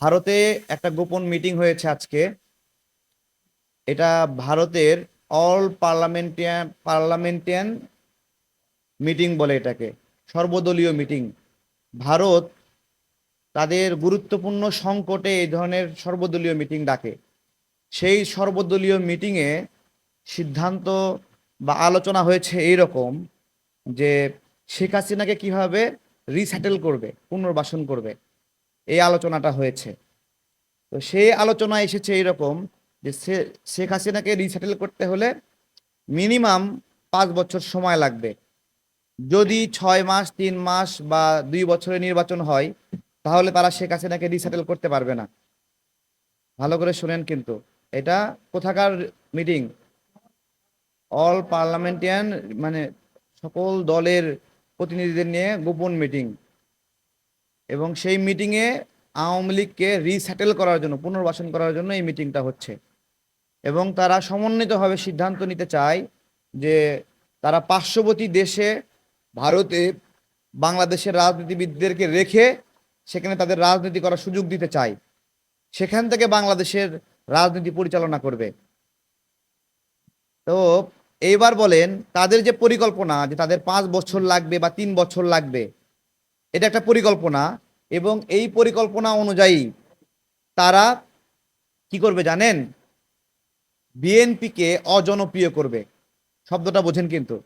ভারতে একটা গোপন মিটিং হয়েছে আজকে। এটা ভারতের অল পার্লামেন্টিয়ান পার্লামেন্টিয়ান মিটিং বলে এটাকে, সর্বদলীয় মিটিং। ভারত তাদের গুরুত্বপূর্ণ সংকটে এই ধরনের সর্বদলীয় মিটিং ডাকে। সেই সর্বদলীয় মিটিংয়ে সিদ্ধান্ত বা আলোচনা হয়েছে এই রকম যে শেখ হাসিনাকে কীভাবে রিস্যাটেল করবে, পুনর্বাসন করবে। এই আলোচনাটা হয়েছে। তো সেই আলোচনা এসেছে এইরকম যে সে- শেখ হাসিনাকে রিস্যাটেল করতে হলে মিনিমাম পাঁচ বছর সময় লাগবে। যদি ছয় মাস, তিন মাস বা দুই বছরের নির্বাচন হয়, তাহলে তারা শেখ হাসিনাকে রিসেটেল করতে পারবে না। ভালো করে শোনেন কিন্তু, এটা কোথাকার মিটিং অল পার্লামেন্টিয়ান মানে সকল দলের প্রতিনিধিদের নিয়ে গোপন মিটিং এবং সেই মিটিংয়ে আওয়ামী লীগকে রিস্যাটেল করার জন্য, পুনর্বাসন করার জন্য এই মিটিংটা হচ্ছে। এবং তারা সমন্বিতভাবে সিদ্ধান্ত নিতে চায় যে তারা পার্শ্ববর্তী দেশে ভারতে বাংলাদেশের রাজনীতিবিদদেরকে রেখে সেখানে তাদের রাজনীতি করার সুযোগ দিতে চায়। সেখান থেকে বাংলাদেশের রাজনীতি পরিচালনা করবে। তো এইবার বলেন, তাদের যে পরিকল্পনা যে তাদের পাঁচ বছর লাগবে বা তিন বছর লাগবে এটা একটা পরিকল্পনা এবং এই পরিকল্পনা অনুযায়ী তারা কি করবে জানেন? বিএনপিকে অজনপ্রিয় করবে। শব্দটা বোঝেন কিন্তু।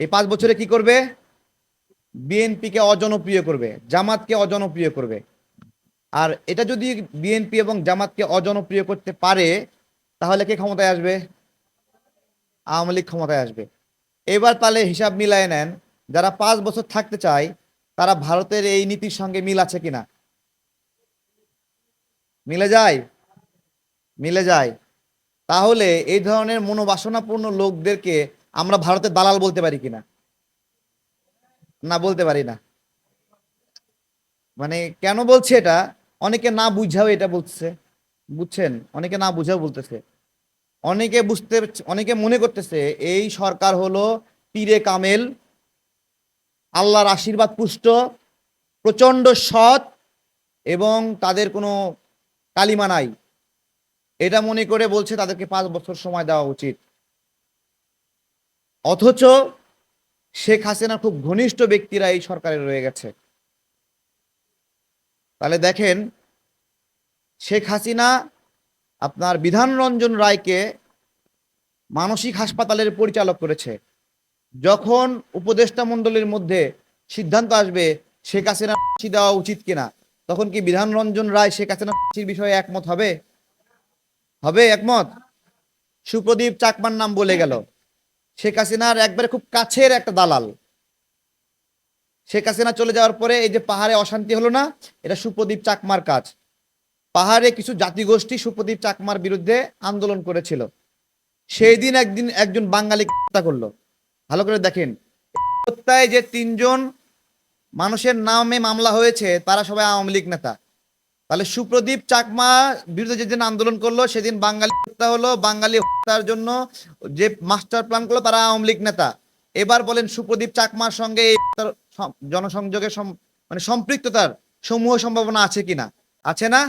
এই পাঁচ বছরে কি করবে? বিএনপিকে অজনপ্রিয় করবে, জামাতকে অজনপ্রিয় করবে। আর এটা যদি বিএনপি এবং জামাতকে অজনপ্রিয় করতে পারে, তাহলে কে ক্ষমতায় আসবে? আওয়ামী লীগ ক্ষমতায় আসবে। এবার তাহলে হিসাব মিলায় নেন, যারা পাঁচ বছর থাকতে চায় তারা ভারতের এই নীতির সঙ্গে মিল আছে কিনা? মিলে যায়? মিলে যায়। তাহলে এই ধরনের মনোবাসনাপূর্ণ লোকদেরকে আমরা ভারতের দালাল বলতে পারি কিনা? না, বলতে পারি না। মানে কেন বলছে এটা? অনেকে না বুঝাও এটা বলছে বুঝছেন? অনেকে না বুঝাও বলতেছে। অনেকে বুঝতে, অনেকে মনে করতেছে এই সরকার হলো পীরে কামেল আল্লাহর আশীর্বাদ পুষ্ট প্রচণ্ড সৎ এবং তাদের কোনো কালিমা নাই। এটা মনে করে বলছে তাদেরকে পাঁচ বছর সময় দেওয়া উচিত। অথচ শেখ হাসিনা খুব ঘনিষ্ঠ ব্যক্তিরা এই সরকারে রয়ে গেছে। তাহলে দেখেন, শেখ হাসিনা আপনার বিধান রঞ্জন রায়কে মানসিক হাসপাতালের পরিচালক করেছে। যখন উপদেষ্টা মণ্ডলীর মধ্যে সিদ্ধান্ত আসবে শেখ হাসিনা দেওয়া উচিত কিনা, তখন কি বিধান রঞ্জন রায় শেখ হাসিনা ফাঁসির বিষয়ে একমত হবে? হবে একমত? সুপ্রদীপ চাকমার নাম বলে গেল। শেখ হাসিনার একবারে খুব কাছের একটা দালাল। শেখ হাসিনা চলে যাওয়ার পরে এই যে পাহাড়ে অশান্তি হলো না, এটা সুপ্রদীপ চাকমার কাজ। পাহাড়ে কিছু জাতিগোষ্ঠী সুপ্রদীপ চাকমার বিরুদ্ধে আন্দোলন করেছিল। সেই দিন একদিন একজন বাঙালি হত্যা করল। ভালো করে দেখেন। হত্যায় যে তিনজন মানুষের নামে মামলা হয়েছে, তারা সবাই আওয়ামী লীগ নেতা। তাহলে সুপ্রদীপ চাকমা বিরুদ্ধে যেদিন আন্দোলন করল, সেদিন বাঙালি হত্যা হলো। বাঙালি হত্যার জন্য যে মাস্টার প্ল্যান করল, তারা আওয়ামী লীগ নেতা। এবার বলেন সুপ্রদীপ চাকমার সঙ্গে এই জনসংযোগের মানে সম্পৃক্ততার সমূহ সম্ভাবনা আছে কিনা? আছে না?